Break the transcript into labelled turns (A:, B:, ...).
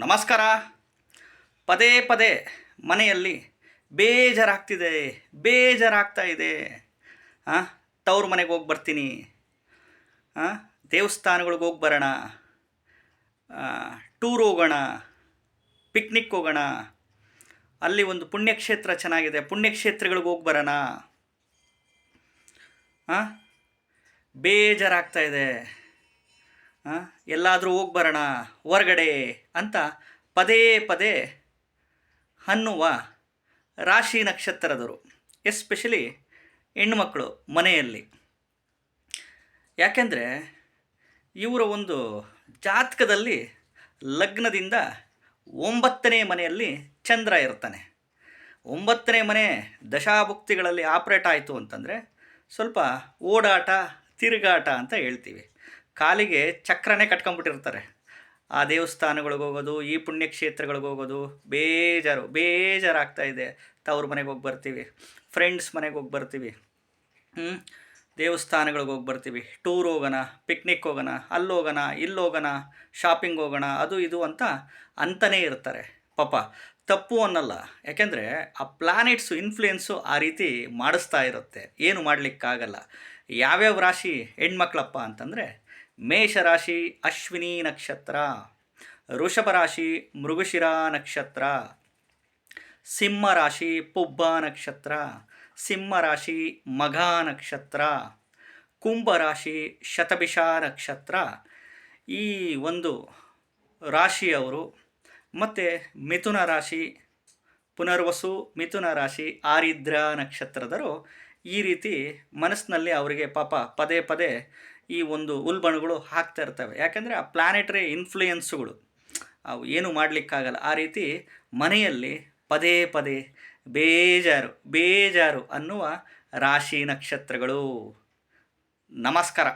A: ನಮಸ್ಕಾರ. ಪದೇ ಪದೇ ಮನೆಯಲ್ಲಿ ಬೇಜಾರಾಗ್ತಿದೆ ಬೇಜಾರಾಗ್ತಾ ಇದೆ ಹಾಂ ತವ್ರ ಮನೆಗೆ ಹೋಗಿ ಬರ್ತೀನಿ. ಹಾಂ ದೇವಸ್ಥಾನಗಳಿಗೆ ಹೋಗಿ ಬರೋಣ. ಟೂರ್ ಹೋಗೋಣ, ಪಿಕ್ನಿಕ್ ಹೋಗೋಣ. ಅಲ್ಲಿ ಒಂದು ಪುಣ್ಯಕ್ಷೇತ್ರ ಚೆನ್ನಾಗಿದೆ, ಪುಣ್ಯಕ್ಷೇತ್ರಗಳಿಗೆ ಹೋಗಿ ಬರೋಣ. ಹಾಂ ಬೇಜಾರಾಗ್ತಾ ಇದೆ ಎಲ್ಲಾದರೂ ಹೋಗಿ ಬರೋಣ, ಹೊರಗಡೆ ಅಂತ ಪದೇ ಪದೇ ಅನ್ನುವ ರಾಶಿ ನಕ್ಷತ್ರದವರು, ಎಸ್ಪೆಷಲಿ ಹೆಣ್ಮಕ್ಳು ಮನೆಯಲ್ಲಿ. ಯಾಕೆಂದರೆ ಇವರ ಒಂದು ಜಾತಕದಲ್ಲಿ ಲಗ್ನದಿಂದ ಒಂಬತ್ತನೇ ಮನೆಯಲ್ಲಿ ಚಂದ್ರ ಇರ್ತಾನೆ. ಒಂಬತ್ತನೇ ಮನೆ ದಶಾಭುಕ್ತಿಗಳಲ್ಲಿ ಆಪ್ರೇಟ್ ಆಯಿತು ಅಂತಂದರೆ ಸ್ವಲ್ಪ ಓಡಾಟ, ತಿರುಗಾಟ ಅಂತ ಹೇಳ್ತೀವಿ. ಕಾಲಿಗೆ ಚಕ್ರನೇ ಕಟ್ಕೊಂಡ್ಬಿಟ್ಟಿರ್ತಾರೆ. ಆ ದೇವಸ್ಥಾನಗಳಿಗೆ ಹೋಗೋದು, ಈ ಪುಣ್ಯಕ್ಷೇತ್ರಗಳಿಗೆ ಹೋಗೋದು ಬೇಜಾರು, ಬೇಜಾರಾಗ್ತಾ ಇದೆ. ತವ್ರ ಮನೆಗೆ ಹೋಗಿ ಬರ್ತೀವಿ ಫ್ರೆಂಡ್ಸ್ ಮನೆಗೆ ಹೋಗಿ ಬರ್ತೀವಿ ಹ್ಞೂ ದೇವಸ್ಥಾನಗಳಿಗೆ ಹೋಗಿ ಬರ್ತೀವಿ. ಟೂರ್ ಹೋಗೋಣ ಪಿಕ್ನಿಕ್ ಹೋಗೋಣ, ಅಲ್ಲಿ ಹೋಗೋಣ, ಇಲ್ಲಿ ಹೋಗೋಣ ಶಾಪಿಂಗ್ ಹೋಗೋಣ, ಅದು ಇದು ಅಂತ ಅಂತಲೇ ಇರ್ತಾರೆ. ಪಾಪ, ತಪ್ಪು ಅನ್ನಲ್ಲ. ಯಾಕೆಂದರೆ ಆ ಪ್ಲಾನೆಟ್ಸು ಇನ್ಫ್ಲುಯೆನ್ಸು ಆ ರೀತಿ ಮಾಡಿಸ್ತಾ ಇರುತ್ತೆ. ಏನು ಮಾಡಲಿಕ್ಕಾಗಲ್ಲ. ಯಾವ್ಯಾವ ರಾಶಿ ಹೆಣ್ಮಕ್ಳಪ್ಪ ಅಂತಂದರೆ ಮೇಷರಾಶಿ ಅಶ್ವಿನಿ ನಕ್ಷತ್ರ ಋಷಭ ರಾಶಿ ಮೃಗಶಿರ ನಕ್ಷತ್ರ, ಸಿಂಹ ರಾಶಿ ಪುಬ್ಬ ನಕ್ಷತ್ರ, ಸಿಂಹ ರಾಶಿ ಮಘ ನಕ್ಷತ್ರ, ಕುಂಭ ರಾಶಿ ಶತಭಿಷ ನಕ್ಷತ್ರ. ಈ ಒಂದು ರಾಶಿಯವರು ಮತ್ತು ಮಿಥುನ ರಾಶಿ, ಪುನರ್ವಸು ಮಿಥುನ ರಾಶಿ ಆರಿದ್ರ ನಕ್ಷತ್ರದರು ಈ ರೀತಿ ಮನಸ್ಸಿನಲ್ಲಿ ಅವರಿಗೆ ಪಾಪ ಪದೇ ಪದೇ ಈ ಒಂದು ಉಲ್ಬಣಗಳು ಹಾಕ್ತಾ ಇರ್ತವೆ. ಯಾಕೆಂದರೆ ಆ ಪ್ಲಾನೆಟರಿ ಇನ್ಫ್ಲೂಯೆನ್ಸುಗಳು ಅವು ಏನು ಮಾಡಲಿಕ್ಕಾಗಲ್ಲ. ಆ ರೀತಿ ಮನೆಯಲ್ಲಿ ಪದೇ ಪದೇ ಬೇಜಾರು ಬೇಜಾರು ಅನ್ನುವ ರಾಶಿ ನಕ್ಷತ್ರಗಳು. ನಮಸ್ಕಾರ.